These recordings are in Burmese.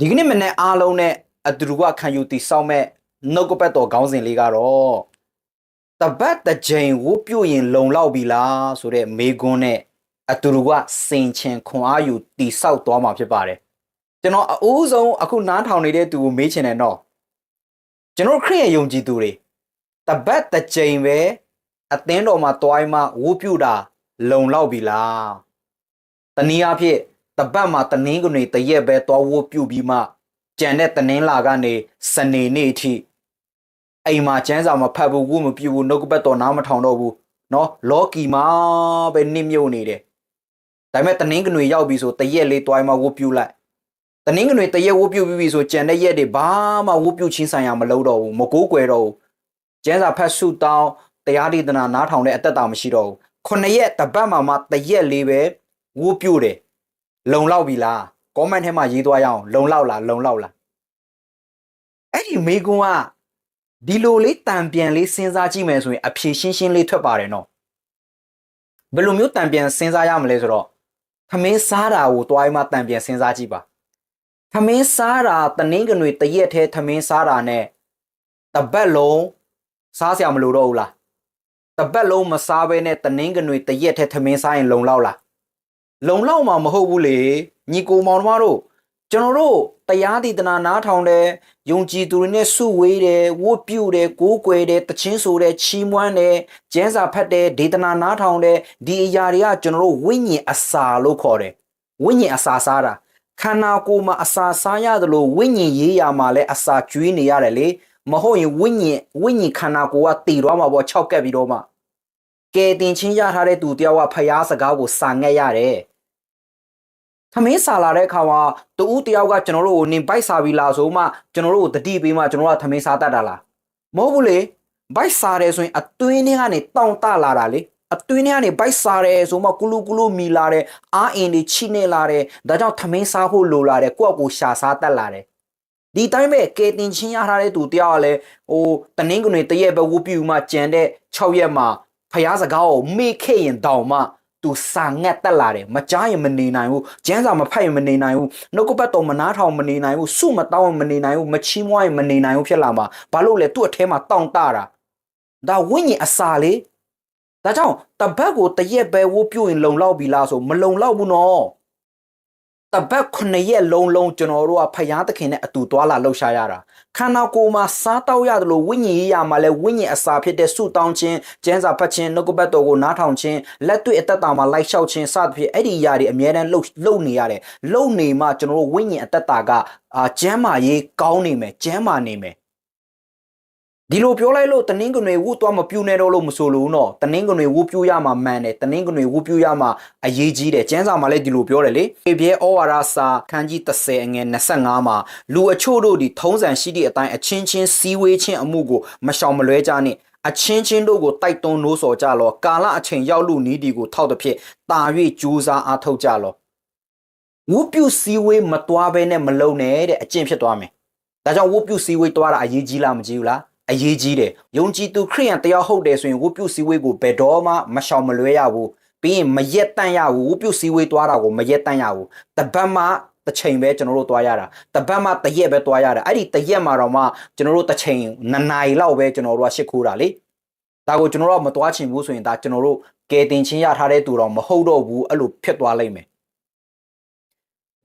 ဒီကနေ့မနေ့အားလုံးနဲ့အတူတူကခံယူတည်ဆောက်မဲ့နှုတ်ကပတ်တော်ခေါင်းစဉ်လေးကတော့တပတ်တစ်ချိန်ဝုတ်ပြုတ်ရင်လုံလောက်ပြီလားဆိုတဲ့မေကွန်းနဲ့အတူတူကစင်ချင်ခွန်အားယူတည်ဆောက်သွားမှာဖြစ်ပါတယ်ကျွန်တော်အအိုးဆုံးအခုနားထောင်နေတဲ့သူကိုမေးချင်တယ်နော်ကျွန်တော်ခရစ်ယာန်ယုံကြည်သူတွေတပတ်တစ်ချိန်ပဲအသင်းတော်မှာတွိုင်းမှဝုတ်ပြုတ်တာလုံလောက်ပြီလားတနည်းအားဖြင့် တပတ်မှာတနင်းကနေတရက်ပဲတွားဝုတ်ပြုတ်ပြီးမှကြံတဲ့တနင်းလာကနေစနေနေ့အထိအိမ်မှာကျန်းစာမဖတ်ဘူးဝုတ်မပြုတ်ဘူးနှုတ်ကပတ်တော်နားမထောင်တော့ဘူးနော်လော်ကီမှာပဲနစ်မြုပ်နေတယ်ဒါပေမဲ့တနင်းကနေရောက်ပြီဆိုတရက်လေးတွိုင်းမှဝုတ်ပြုတ်လိုက်တနင်းကနေတရက်ဝုတ်ပြုတ်ပြီးပြီဆိုကြံတဲ့ရက်တွေဘာမှဝုတ်ပြုတ်ချင်းဆိုင်ရာမလုပ်တော့ဘူးမကိုးကွယ်တော့ဘူးကျန်းစာဖတ်ဆုတောင်းတရားဒေသနာနားထောင်တဲ့အသက်တာမရှိတော့ဘူးခုနှစ်ရက်တပတ်မှမှတရက်လေးပဲဝုတ်ပြုတ်တယ် လုံလောက်ပြီလား comment ထဲမှာရေးသွားရအောင်လုံလောက်လားလုံလောက်လားအဲ့ဒီမေကွန်းကဒီလိုလေးတံပြန်လေးစဉ်းစားကြည့်မယ်ဆိုရင်အဖြေရှင်းရှင်းလေးထွက်ပါတယ်နော်ဘယ်လိုမျိုးတံပြန်စဉ်းစားရမလဲဆိုတော့သမင်းစားတာကိုတွားမှတံပြန်စဉ်းစားကြည့်ပါသမင်းစားတာတနင်္ဂနွေတရက်ထဲသမင်းစားတာနဲ့တပတ်လုံးစားစရာမလိုတော့ဘူးလားတပတ်လုံးမစားဘဲနဲ့တနင်္ဂနွေတရက်ထဲသမင်းစားရင်လုံလောက်လား လုံလောက်မှာမဟုတ်ဘူးလေညီကိုမောင်နှမတို့ကျွန်တော်တို့တရားဒေသနာနားထောင်တယ်ယုံကြည်သူတွေနဲ့စုဝေးတယ်ဝတ်ပြုတယ်ကိုးကွယ်တယ်တခြင်းဆိုတယ်ချီးမွမ်းတယ်ကျမ်းစာဖတ်တယ်ဒေသနာနားထောင်တယ်ဒီအရာတွေကကျွန်တော်တို့ဝိညာဉ်အစာလို့ခေါ်တယ်ဝိညာဉ်အစာစားတာခန္ဓာကိုယ်မှာအစာစားရတယ်လို့ဝိညာဉ်ရေးရာမှာလည်းအစာကျွေးနေရတယ်လေမဟုတ်ရင်ဝိညာဉ်ဝိညာဉ်ခန္ဓာကိုယ်ကတည်သွားမှာပေါ့၆ကက်ပြီးတော့မှကဲတင်ချင်းရထားတဲ့သူတယောက်ကဖျားစကားကိုစာငက်ရတယ် သမင်းစာလာတဲ့အခါမှာတူဦးတယောက်ကကျွန်တော်တို့ကိုနင်ဘိုက်စာပြီလားဆိုမှကျွန်တော်တို့ကိုတတိပေးမှကျွန်တော်တို့ကသမင်းစာတတ်တာလားမဟုတ်ဘူးလေဘိုက်စာတယ်ဆိုရင်အတွင်းထဲကနေတောင့်တလာတာလေအတွင်းထဲကနေဘိုက်စာတယ်ဆိုမှကုလူကုလူမီလာတယ်အာအင်တွေချိနေလာတယ်ဒါကြောင့်သမင်းစားဖို့လိုလာတယ်ကိုယ့်အကိုရှာစားတတ်လာတယ်ဒီတိုင်းပဲကေတင်ချင်းရထားတဲ့သူတယောက်ကလည်းဟိုတနင်္ဂနွေတရက်ပဲဝုပြူမှကြံတဲ့6ရက်မှာဖျားစကားကိုမေ့ခဲ့ရင်တောင်မှ သူစာငတ်တက်လာတယ်မကြားရင်မနေနိုင်ဘူးကျန်းစာမဖတ်ရင်မနေနိုင်ဘူးနှုတ်ကပတ်တော်မနာထောင်မနေနိုင်ဘူးစုမတောင်းရင်မနေနိုင်ဘူးမချီးမွားရင်မနေနိုင်ဘူးဖြစ်လာမှာဘာလို့လဲသူ့အထဲမှာတောင့်တတာဒါဝိညာဉ်အစာလေဒါကြောင့်တပတ်ကိုတရက်ပဲဝိုးပြုတ်ရင်လုံလောက်ပြီလားဆိုမလုံလောက်ဘူးနော် တပတ်ခုနှစ်ရက်လုံးလုံးကျွန်တော်တို့ကဖယားသခင်နဲ့အတူသွားလာလှုပ်ရှားရတာခန္ဓာကိုယ်မှာစားတောက်ရတယ်လို့ဝိညာဉ်ရေးရမှာလဲဝိညာဉ်အစာဖြစ်တဲ့ဆုတောင်းခြင်းကျမ်းစာဖတ်ခြင်းနှုတ်ကပတ်တော်ကိုနားထောင်ခြင်းလက်တွေ့အသက်တာမှာလိုက်လျှောက်ခြင်းစသဖြင့်အဲ့ဒီအရာတွေအများတန်းလှုပ်လှုပ်နေရတယ်လှုပ်နေမှကျွန်တော်တို့ဝိညာဉ်အသက်တာကအာကျမ်းမာရေးကောင်းနေမယ်ကျမ်းမာနေမယ် ဒီလိုပြောလိုက်လို့တနင်္ဂနွေဝုသွားမပြူနေတော့လို့မဆိုလို့နော်တနင်္ဂနွေဝုပြူရမှာမှန်တယ်တနင်္ဂနွေဝုပြူရမှာအရေးကြီးတယ်ကျမ်းစာမှာလည်းဒီလိုပြောတယ်လေေပြဲဩဝါဒစာခန်းကြီး30အငယ်25မှာလူအချို့တို့ဒီထုံးစံရှိသည့်အတိုင်းအချင်းချင်းစီးဝေးခြင်းအမှုကိုမရှောင်မလွဲကြနှင့်အချင်းချင်းတို့ကိုတိုက်တွန်းနိုးဆော်ကြလောကာလအချိန်ရောက်လူနီးဒီကိုထောက်သည်ဖြင့်တာ၍ကြိုးစားအားထုတ်ကြလောဝုပြူစီးဝေးမတွားဘဲနဲ့မလုံနဲ့တဲ့အကျင့်ဖြစ်သွားမယ်ဒါကြောင့်ဝုပြူစီးဝေးတွားတာအရေးကြီးလားမကြီးဘူးလား အရေးကြီးတယ်ယုံကြည်သူခရိယန်တယောက်ဟုတ်တယ်ဆိုရင်ဝုပြုစည်းဝေးကိုဘယ်တော့မှမရှောင်မလွဲရဘူးပြီးရင်မရက်တန့်ရဘူးဝုပြုစည်းဝေးသွားတာကိုမရက်တန့်ရဘူးတပတ်မှတစ်ချိန်ပဲကျွန်တော်တို့သွားရတာတပတ်မှတစ်ရက်ပဲသွားရတာအဲ့ဒီတစ်ရက်မှာတော့မှကျွန်တော်တို့တစ်ချိန်နှစ်နာရီလောက်ပဲကျွန်တော်တို့ကရှစ်ခိုးတာလေဒါကိုကျွန်တော်တို့ကမသွားချင်ဘူးဆိုရင်ဒါကျွန်တော်တို့ကဲတင်ချင်းရထားတဲ့သူတော်မဟုတ်တော့ဘူးအဲ့လိုဖြစ်သွားလိမ့်မယ်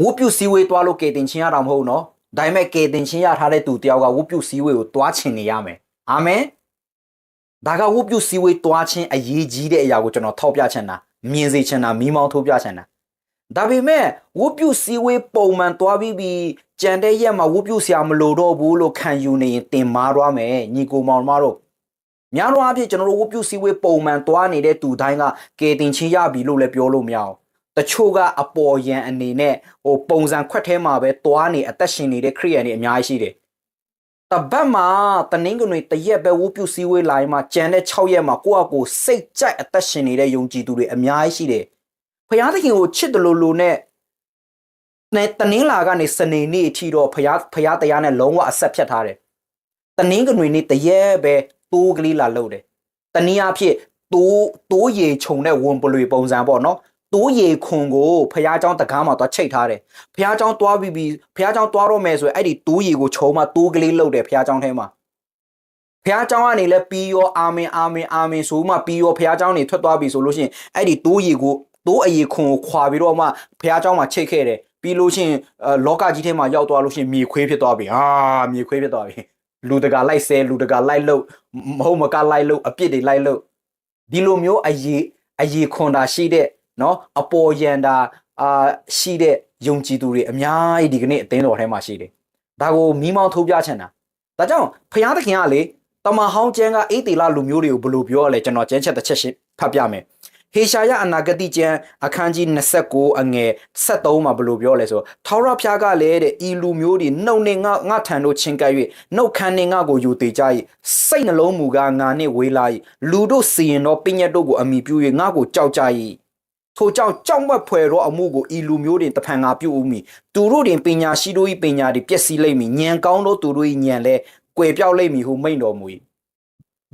ဝုပြုစည်းဝေးသွားလို့ကဲတင်ချင်းရတာမဟုတ်နော် ဒါပေမဲ့ကေတင်ချင်းရထားတဲ့သူတယောက်ကဝုပြုစည်းဝေးကိုတွားချင်နေရမယ်အာမင်ဒါကဝုပြုစည်းဝေးတွားခြင်းအရေးကြီးတဲ့အရာကိုကျွန်တော်ထောက်ပြချင်တာမြင်စေချင်တာမိမောင်းထိုးပြချင်တာဒါပေမဲ့ဝုပြုစည်းဝေးပုံမှန်တွားပြီးပြီးကြံတဲ့ရက်မှာဝုပြုဆရာမလိုတော့ဘူးလို့ခံယူနေရင်တင်မာသွားမယ်ညီကိုမောင်မတို့များသောအားဖြင့်ကျွန်တော်တို့ဝုပြုစည်းဝေးပုံမှန်တွားနေတဲ့သူတိုင်းကကေတင်ချင်းရပြီလို့လည်းပြောလို့မရအောင် တချို့ကအပေါ်ယံအနေနဲ့ဟိုပုံစံခွက်ထဲမှာပဲတွားနေအသက်ရှင်နေတဲ့ခရိယန်တွေအများကြီးရှိတယ်တပတ်မှာတနင်္ဂနွေတရက်ပဲဝုပြုစည်းဝေးလာရင်မှကြံတဲ့6ရက်မှာကိုယ့်အကိုစိတ်ကြိုက်အသက်ရှင်နေတဲ့ယုံကြည်သူတွေအများကြီးရှိတယ်။ဖယားသခင်ကိုချစ်တယ်လို့လို့နဲ့နဲ့တနင်္လာကနေစနေနေ့အထိတော့ဖယားဖယားတရားနဲ့လုံးဝအဆက်ဖြတ်ထားတယ်။တနင်္ဂနွေနေ့တရက်ပဲတိုးကလေးလာလုပ်တယ်။တနည်းအားဖြင့်တိုးတိုးရေခြုံတဲ့ဝန်ပလွေပုံစံပေါ့နော်။ တိုးရီခွန်ကိုဖះเจ้าတကားမှာသွားချိတ်ထားတယ်ဖះเจ้าသွားပြီးပြီးဖះเจ้าသွားတော့မယ်ဆိုရင်အဲ့ဒီတိုးရီကိုချုံမှတိုးကလေးလှုပ်တယ်ဖះเจ้าထဲမှာဖះเจ้าကနေလဲပြီးရောအာမင်အာမင်အာမင်ဆိုမှပြီးရောဖះเจ้าနေထွက်သွားပြီဆိုလို့ရှိရင်အဲ့ဒီတိုးရီကိုတိုးအရီခွန်ကိုခွာပြီးတော့မှဖះเจ้าမှာချိတ်ခဲ့တယ်ပြီးလို့ရှိရင်အဲလောကကြီးထဲမှာရောက်သွားလို့ရှိရင်မြေခွေးဖြစ်သွားပြီဟာမြေခွေးဖြစ်သွားပြီလူတကာလိုက်ဆဲလူတကာလိုက်လှုပ်မဟုတ်မကလိုက်လှုပ်အပြစ်တွေလိုက်လှုပ်ဒီလိုမျိုးအရီအရီခွန်တာရှိတဲ့ နော်အပေါ်ယန္တာအာရှိတဲ့ယုံကြည်သူတွေအများကြီးဒီကနေ့အသင်းတော်ထဲမှာရှိတယ်ဒါကိုမိမောင်းထုတ်ပြချင်တာဒါကြောင့်ဖျားသခင်ကလေတမဟောင်းကျန်းကအေးတေလလူမျိုးတွေကိုဘယ်လိုပြောရလဲကျွန်တော်ကျန်းချက်တစ်ချက်ရှင်းဖတ်ပြမယ်ဟေရှာယအနာဂတိကျမ်းအခန်းကြီး29အငယ်73မှာဘယ်လိုပြောလဲဆိုထောရဖျားကလည်းတဲ့ဤလူမျိုးတွေနှုတ်နဲ့ငါငါထံတို့ချင်းကပ်၍နှုတ်ခမ်းနဲ့ငါကိုယူသေးကြ၏စိတ်နှလုံးမူကားငါနှင့်ဝေးလာ၏လူတို့စီရင်သောပညတ်တို့ကိုအမိပြု၍ငါကိုကြောက်ကြ၏ ထိုကြောင့်ကြောက်မက်ဖွယ်သောအမှုကိုဤလူမျိုးတွင်တဖန်ငါပြုဦးမည်သူတို့တွင်ပညာရှိတို့၏ပညာတွေပျက်စီးလိမ့်မည်ဉာဏ်ကောင်းသောသူတို့၏ဉာဏ်လည်းကွယ်ပြောက်လိမ့်မည်ဟုမိန့်တော်မူ၏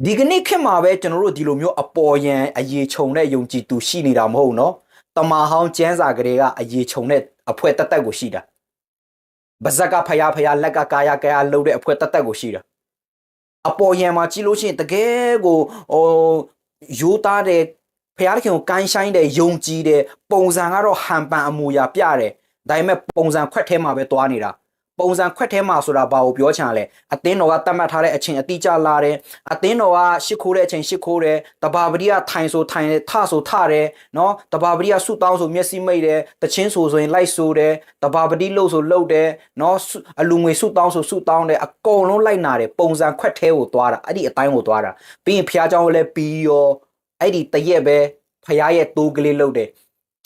ဒီကနေ့ခေတ်မှာပဲကျွန်တော်တို့ဒီလိုမျိုးအပေါ်ယံအရေးခြုံတဲ့ယုံကြည်သူရှိနေတာမဟုတ်နော်တမာဟောင်းကျန်းစာကလေးကအရေးခြုံတဲ့အဖွဲတက်တက်ကိုရှိတာဗဇက်ကဖယားဖယားလက်ကကာယကာယလှုပ်တဲ့အဖွဲတက်တက်ကိုရှိတာအပေါ်ယံမှာကြည့်လို့ရှိရင်တကယ်ကိုဟိုယူသားတဲ့ ဖယားခင်ကိုကိုင်းဆိုင်တဲ့ယုံကြည်တဲ့ပုံစံကတော့ဟန်ပန်အမူအရာပြတယ်ဒါပေမဲ့ပုံစံခွက်ထဲမှာပဲသွားနေတာပုံစံခွက်ထဲမှာဆိုတာဘာကိုပြောချင်လဲအသင်းတော်ကတတ်မှတ်ထားတဲ့အချိန်အတိအကျလာတယ်အသင်းတော်ကရှ िख ိုးတဲ့အချိန်ရှ िख ိုးတယ်တဘာပတိကထိုင်ဆိုထိုင်တယ်ထဆိုထတယ်နော်တဘာပတိကဆုတောင်းဆိုမျက်စိမိတ်တယ်တချင်းဆိုဆိုရင်လိုက်ဆိုတယ်တဘာပတိလှုပ်ဆိုလှုပ်တယ်နော်အလူငွေဆုတောင်းဆိုဆုတောင်းတယ်အကုန်လုံးလိုက်နာတယ်ပုံစံခွက်ထဲကိုသွားတာအဲ့ဒီအတိုင်းကိုသွားတာပြီးရင်ဖះเจ้าလည်းပြီးရော အဲ့ဒီတရက်ပဲဖះရဲ့တိုးကလေးလှုပ်တယ်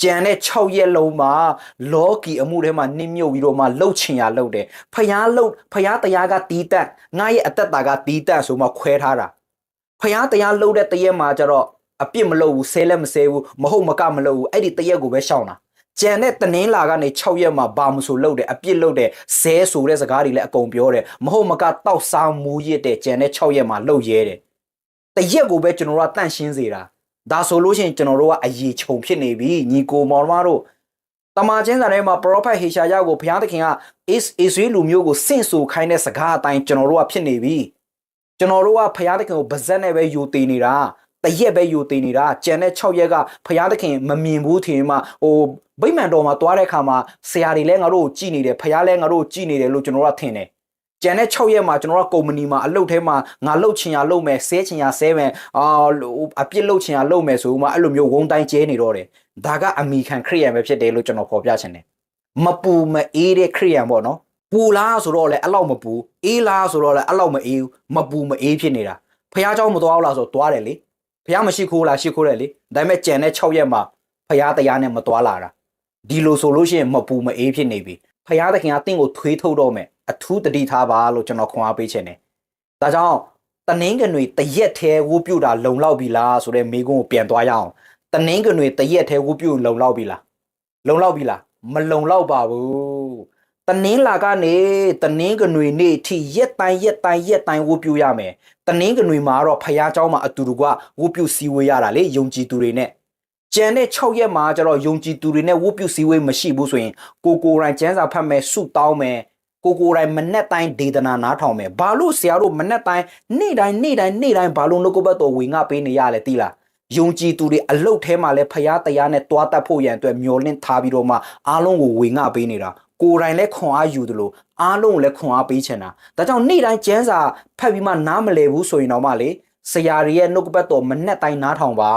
ကြံတဲ့6ရက်လုံးမှာလောကီအမှုထဲမှာနစ်မြုပ်ပြီးတော့မှလှုပ်ချင်ရလှုပ်တယ်ဖျားလှုပ်ဖျားတရားကတီးတက်ငါရဲ့အသက်တာကတီးတက်ဆိုမှခွဲထားတာဖျားတရားလှုပ်တဲ့တရက်မှာကျတော့အပြစ်မလုပ်ဘူးဆဲလည်းမဆဲဘူးမဟုတ်မကမလုပ်ဘူးအဲ့ဒီတရက်ကိုပဲရှောင်တာကြံတဲ့တနင်းလာကနေ6ရက်မှာဘာမဆိုလှုပ်တယ်အပြစ်လှုပ်တယ်ဇဲဆိုတဲ့စကားတွေလည်းအကုန်ပြောတယ်မဟုတ်မကတောက်စားမူရစ်တဲ့ကြံတဲ့6ရက်မှာလှုပ်ရဲတယ် တရက်ကိုပဲကျွန်တော်တို့ကတန့်ရှင်းစေတာဒါဆိုလို့ရှိရင်ကျွန်တော်တို့ကအရေးခြုံဖြစ်နေပြီညီကိုမောင်မတို့တမန်ကျမ်းစာထဲမှာ prophet ဟေရှာယကိုဘုရားသခင်က is Israel လူမျိုးကိုစင့်ဆိုခိုင်းတဲ့စကားအတိုင်းကျွန်တော်တို့ကဖြစ်နေပြီကျွန်တော်တို့ကဘုရားသခင်ကိုဗဇက်နဲ့ပဲယူတည်နေတာတရက်ပဲယူတည်နေတာကြံတဲ့6ရက်ကဘုရားသခင်မမြင်ဘူးထင်မှဟိုဗိမာန်တော်မှာသွားတဲ့အခါမှာဆရာတွေလည်းငါတို့ကိုကြည်နေတယ်ဘုရားလည်းငါတို့ကိုကြည်နေတယ်လို့ကျွန်တော်တို့ကထင်တယ် ကျန်တဲ့6ရက်မှာကျွန်တော်တို့ကုမ္ပဏီမှာအလုပ်ထဲမှာငါလုပ်ချင်ရလုပ်မယ်ဆဲချင်ရဆဲမယ်အာအပြစ်လုပ်ချင်ရလုပ်မယ်ဆိုမှအဲ့လိုမျိုးဝုန်းတိုင်းကျဲနေတော့တယ်ဒါကအမိခံခရိယန်ပဲဖြစ်တယ်လို့ကျွန်တော်ဖော်ပြချင်တယ်မပူမအေးတဲ့ခရိယန်ပေါ့နော်ပူလားဆိုတော့လေအဲ့လောက်မပူအေးလားဆိုတော့လေအဲ့လောက်မအေးမပူမအေးဖြစ်နေတာဖះเจ้าမသွားဘူးလားဆိုတော့သွားတယ်လေဖះမရှိခိုးလားရှိခိုးတယ်လေဒါပေမဲ့ကြံတဲ့6ရက်မှာဖះတရားနဲ့မသွားလာတာဒီလိုဆိုလို့ရှိရင်မပူမအေးဖြစ်နေပြီ ဖះသခင်ကတင့်ကိုထွေးထုတ်တော့မယ်အထူးတတိထားပါလို့ကျွန်တော်ခွန်အားပေးချင်တယ်။ဒါကြောင့်တနင်းကနွေတရက်သေးဝုပြူတာလုံလောက်ပြီလားဆိုတဲ့မိကုန်းကိုပြန်သွားရအောင်။တနင်းကနွေတရက်သေးဝုပြူလုံလောက်ပြီလား။လုံလောက်ပြီလား။မလုံလောက်ပါဘူး။တနင်းလာကနေတနင်းကနွေနေ့ထိရက်တိုင်းရက်တိုင်းရက်တိုင်းဝုပြူရမယ်။တနင်းကနွေမှာတော့ဖះเจ้าမှာအတူတူကဝုပြူစီဝေးရတာလေယုံကြည်သူတွေနဲ့ ကျန်တဲ့6ရက်မှာကျတော့ယုံကြည်သူတွေနဲ့ဝုပြူစီဝေးမရှိဘူးဆိုရင်ကိုကိုရိုင်းကျန်းစာဖတ်မယ်စုတောင်းမယ်ကိုကိုတိုင်းမနဲ့တိုင်းဒေသနာနားထောင်မယ်ဘာလို့ဆရာတို့မနဲ့တိုင်းနေ့တိုင်းနေ့တိုင်းနေ့တိုင်းဘာလို့နှုတ်ကပတ်တော်ဝင်ငါပေးနေရလဲတိလားယုံကြည်သူတွေအလုတ်ထဲမှာလဲဖရားတရားနဲ့တွားတတ်ဖို့ရန်အတွက်မျောလင့်ထားပြီးတော့မှအားလုံးကိုဝင်ငါပေးနေတာကိုယ်တိုင်လဲခွန်အားယူသလိုအားလုံးကိုလဲခွန်အားပေးချင်တာဒါကြောင့်နေ့တိုင်းကျန်းစာဖတ်ပြီးမှနားမလဲဘူးဆိုရင်တော့မှလေ ဆရာတွေရဲ့နှုတ်ကပတ်တော်မနဲ့တိုင်းနားထောင်ပါ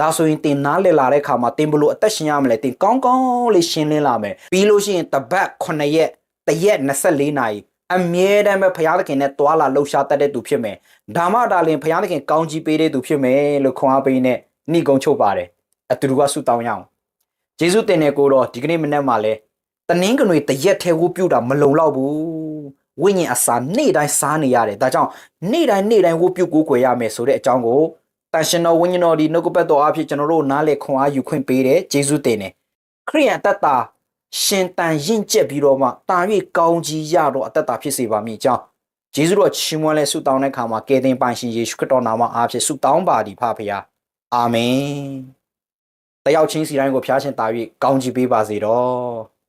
ဒါဆိုရင်တင်နားလည်လာတဲ့ခါမှာတင်ဘလို့အသက်ရှင်ရမလဲတင်ကောင်းကောင်းလေးရှင်းလင်းလာမယ်ပြီးလို့ရှိရင်တပတ်9ရက်တရက်24နာရီအမြဲတမ်းပဲဘုရားသခင်နဲ့တွာလာလှူရှာတတ်တဲ့သူဖြစ်မယ်ဒါမှဒါလင်ဘုရားသခင်ကောင်းကြီးပေးတဲ့သူဖြစ်မယ်လို့ခွန်အားပေးနဲ့နှိကုံချုပ်ပါတယ်အတူတူကဆုတောင်းရအောင်ယေရှုတင်တဲ့ကိုတော့ဒီကနေ့မနေ့မှလဲတနင်္ဂနွေတရက်ထဲကိုပြုတ်တာမလုံလောက်ဘူး ဝိညာဉ်အစာနေ့တိုင်းစားနေရတယ်ဒါကြောင့်နေ့တိုင်းနေ့တိုင်းဝုပြုတ်ကိုကိုွယ်ရမယ်ဆိုတဲ့အကြောင်းကိုတန်ရှင်တော်ဝိညာဉ်တော်ဒီနှုတ်ကပတ်တော်အဖြစ်ကျွန်တော်တို့နားလေခွန်အားယူခွင့်ပေးတယ်ယေရှုတင်တယ်ခရိယန်တတ်တာရှင်တန်ရင့်ကျက်ပြီးတော့မှတာ၍ကောင်းကြီးရတော့အသက်တာဖြစ်စေပါမည်အကြောင်းယေရှုတော်ချီးမွမ်းလဲဆုတောင်းတဲ့အခါမှာကယ်တင်ပိုင်ရှင်ယေရှုခရစ်တော်နာမအားဖြင့်ဆုတောင်းပါသည်ဖဖခင်အာမင်တယောက်ချင်းစီတိုင်းကိုဖျားရှင်တာ၍ကောင်းချီးပေးပါစေတော့